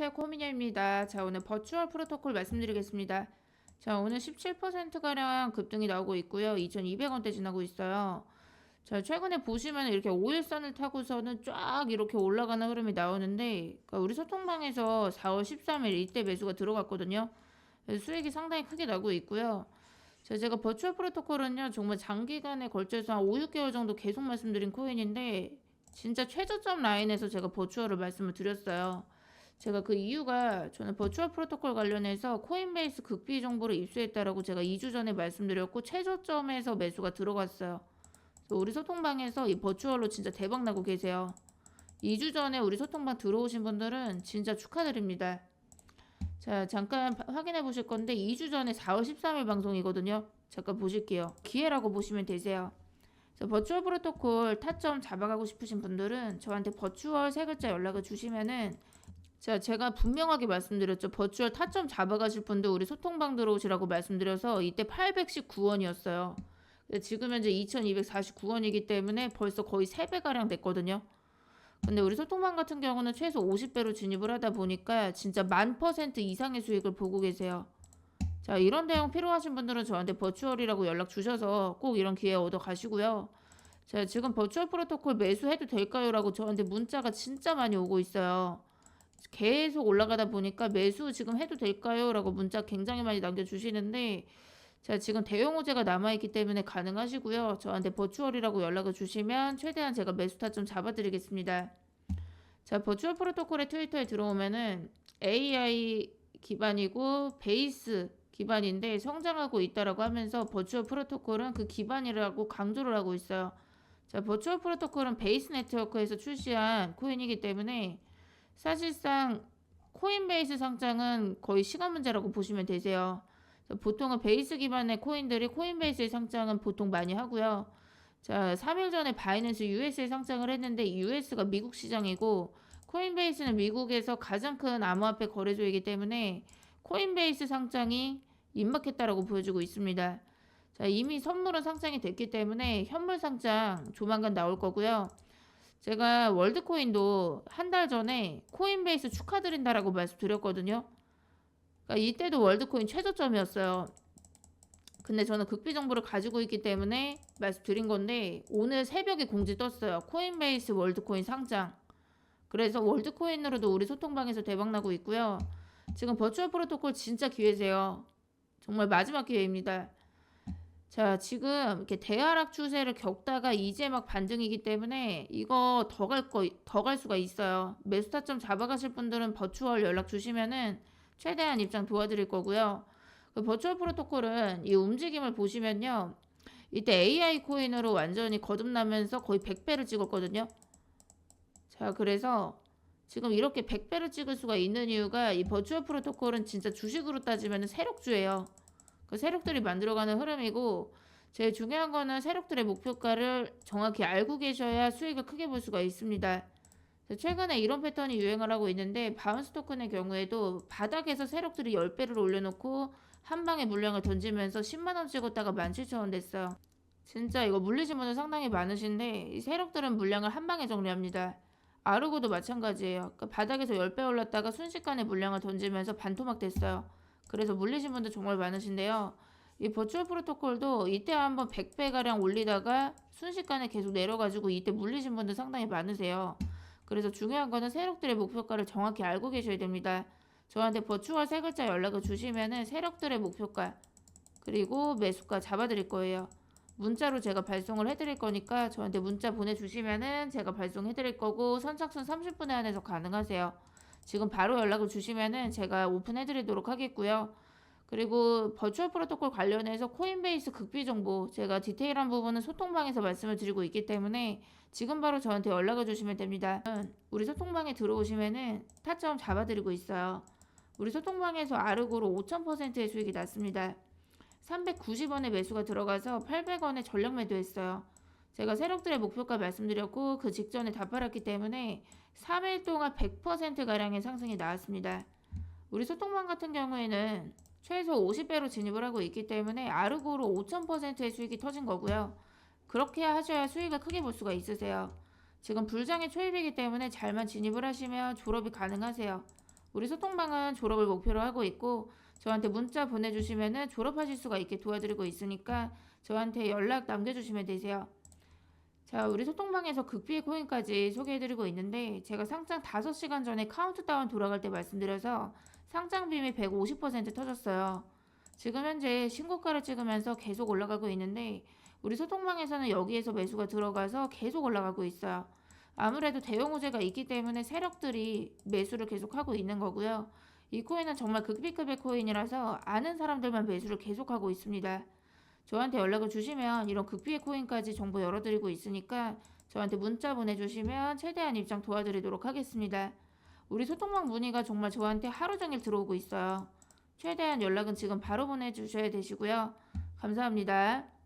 안녕하세요. 코미녀입니다. 자, 오늘 버추얼 프로토콜 말씀드리겠습니다. 자, 오늘 17%가량 급등이 나오고 있고요. 2,200원대 지나고 있어요. 자, 최근에 보시면 이렇게 5일선을 타고서는 쫙 이렇게 올라가는 흐름이 나오는데, 그러니까 우리 소통방에서 4월 13일 이때 매수가 들어갔거든요. 수익이 상당히 크게 나고 있고요. 자, 제가 버추얼 프로토콜은요, 정말 장기간에 걸쳐서 한 5, 6개월 정도 계속 말씀드린 코인인데, 진짜 최저점 라인에서 제가 버추얼을 말씀을 드렸어요. 제가 그 이유가 저는 버추얼 프로토콜 관련해서 코인베이스 극비 정보를 입수했다라고 제가 2주 전에 말씀드렸고 최저점에서 매수가 들어갔어요. 우리 소통방에서 이 버추얼로 진짜 대박 나고 계세요. 2주 전에 우리 소통방 들어오신 분들은 진짜 축하드립니다. 자, 잠깐 바- 확인해 보실 건데 2주 전에 4월 13일 방송이거든요. 잠깐 보실게요. 기회라고 보시면 되세요. 버추얼 프로토콜 타점 잡아가고 싶으신 분들은 저한테 버추얼 세 글자 연락을 주시면은 자, 제가 분명하게 말씀드렸죠. 버추얼 타점 잡아가실 분들 우리 소통방 들어오시라고 말씀드려서 이때 819원이었어요. 지금 현재 2249원이기 때문에 벌써 거의 3배가량 됐거든요. 근데 우리 소통방 같은 경우는 최소 50배로 진입을 하다 보니까 진짜 만 퍼센트 이상의 수익을 보고 계세요. 자, 이런 내용 필요하신 분들은 저한테 버추얼이라고 연락 주셔서 꼭 이런 기회 얻어 가시고요. 자, 지금 버추얼 프로토콜 매수해도 될까요? 라고 저한테 문자가 진짜 많이 오고 있어요. 계속 올라가다 보니까 매수 지금 해도 될까요? 라고 문자 굉장히 많이 남겨주시는데, 자, 지금 대형 호재가 남아있기 때문에 가능하시고요. 저한테 버추얼이라고 연락을 주시면 최대한 제가 매수 타점 잡아드리겠습니다. 자, 버추얼 프로토콜의 트위터에 들어오면은 AI 기반이고 베이스 기반인데 성장하고 있다라고 하면서 버추얼 프로토콜은 그 기반이라고 강조를 하고 있어요. 자, 버추얼 프로토콜은 베이스 네트워크에서 출시한 코인이기 때문에 사실상 코인베이스 상장은 거의 시간 문제라고 보시면 되세요. 보통은 베이스 기반의 코인들이 코인베이스의 상장은 보통 많이 하고요. 자, 3일 전에 바이낸스 US에 상장을 했는데 US가 미국 시장이고 코인베이스는 미국에서 가장 큰 암호화폐 거래소이기 때문에 코인베이스 상장이 임박했다라고 보여주고 있습니다. 자, 이미 선물은 상장이 됐기 때문에 현물 상장 조만간 나올 거고요. 제가 월드코인도 한 달 전에 코인베이스 축하드린다라고 말씀드렸거든요. 그러니까 이때도 월드코인 최저점이었어요. 근데 저는 극비 정보를 가지고 있기 때문에 말씀드린 건데 오늘 새벽에 공지 떴어요. 코인베이스 월드코인 상장. 그래서 월드코인으로도 우리 소통방에서 대박 나고 있고요. 지금 버추얼 프로토콜 진짜 기회세요. 정말 마지막 기회입니다. 자, 지금 이렇게 대하락 추세를 겪다가 이제 막 반등이기 때문에 이거 더 갈 거, 더 갈 수가 있어요. 매수 타점 잡아가실 분들은 버추얼 연락 주시면은 최대한 입장 도와드릴 거고요. 그 버추얼 프로토콜은 이 움직임을 보시면요. 이때 AI 코인으로 완전히 거듭나면서 거의 100배를 찍었거든요. 자, 그래서 지금 이렇게 100배를 찍을 수가 있는 이유가 이 버추얼 프로토콜은 진짜 주식으로 따지면 세력주예요. 그 세력들이 만들어가는 흐름이고 제일 중요한 거는 세력들의 목표가를 정확히 알고 계셔야 수익을 크게 볼 수가 있습니다. 최근에 이런 패턴이 유행을 하고 있는데 바운스 토큰의 경우에도 바닥에서 세력들이 10배를 올려놓고 한 방에 물량을 던지면서 10만원 찍었다가 17,000원 됐어요. 진짜 이거 물리신 분들 상당히 많으신데 이 세력들은 물량을 한 방에 정리합니다. 아르고도 마찬가지예요. 그 바닥에서 10배 올랐다가 순식간에 물량을 던지면서 반토막 됐어요. 그래서 물리신 분들 정말 많으신데요. 이 버추얼 프로토콜도 이때 한번 100배가량 올리다가 순식간에 계속 내려가지고 이때 물리신 분들 상당히 많으세요. 그래서 중요한 거는 세력들의 목표가를 정확히 알고 계셔야 됩니다. 저한테 버추얼 세 글자 연락을 주시면은 세력들의 목표가 그리고 매수가 잡아드릴 거예요. 문자로 제가 발송을 해드릴 거니까 저한테 문자 보내주시면은 제가 발송해드릴 거고 선착순 30분에 한해서 가능하세요. 지금 바로 연락을 주시면은 제가 오픈해 드리도록 하겠고요. 그리고 버추얼 프로토콜 관련해서 코인베이스 극비 정보 제가 디테일한 부분은 소통방에서 말씀을 드리고 있기 때문에 지금 바로 저한테 연락을 주시면 됩니다. 우리 소통방에 들어오시면은 타점 잡아드리고 있어요. 우리 소통방에서 아르고로 5,000%의 수익이 났습니다. 390원에 매수가 들어가서 800원에 전력 매도했어요. 제가 세력들의 목표가 말씀드렸고 그 직전에 다 팔았기 때문에 3일 동안 100%가량의 상승이 나왔습니다. 우리 소통방 같은 경우에는 최소 50배로 진입을 하고 있기 때문에 아르고로 5000%의 수익이 터진 거고요. 그렇게 하셔야 수익을 크게 볼 수가 있으세요. 지금 불장의 초입이기 때문에 잘만 진입을 하시면 졸업이 가능하세요. 우리 소통방은 졸업을 목표로 하고 있고 저한테 문자 보내주시면은 졸업하실 수가 있게 도와드리고 있으니까 저한테 연락 남겨주시면 되세요. 자, 우리 소통방에서 극비의 코인까지 소개해드리고 있는데 제가 상장 5시간 전에 카운트다운 돌아갈 때 말씀드려서 상장 빔이 150% 터졌어요. 지금 현재 신고가를 찍으면서 계속 올라가고 있는데 우리 소통방에서는 여기에서 매수가 들어가서 계속 올라가고 있어요. 아무래도 대형 호재가 있기 때문에 세력들이 매수를 계속하고 있는 거고요. 이 코인은 정말 극비급의 코인이라서 아는 사람들만 매수를 계속하고 있습니다. 저한테 연락을 주시면 이런 극비의 코인까지 정보 열어드리고 있으니까 저한테 문자 보내주시면 최대한 입장 도와드리도록 하겠습니다. 우리 소통방 문의가 정말 저한테 하루 종일 들어오고 있어요. 최대한 연락은 지금 바로 보내주셔야 되시고요. 감사합니다.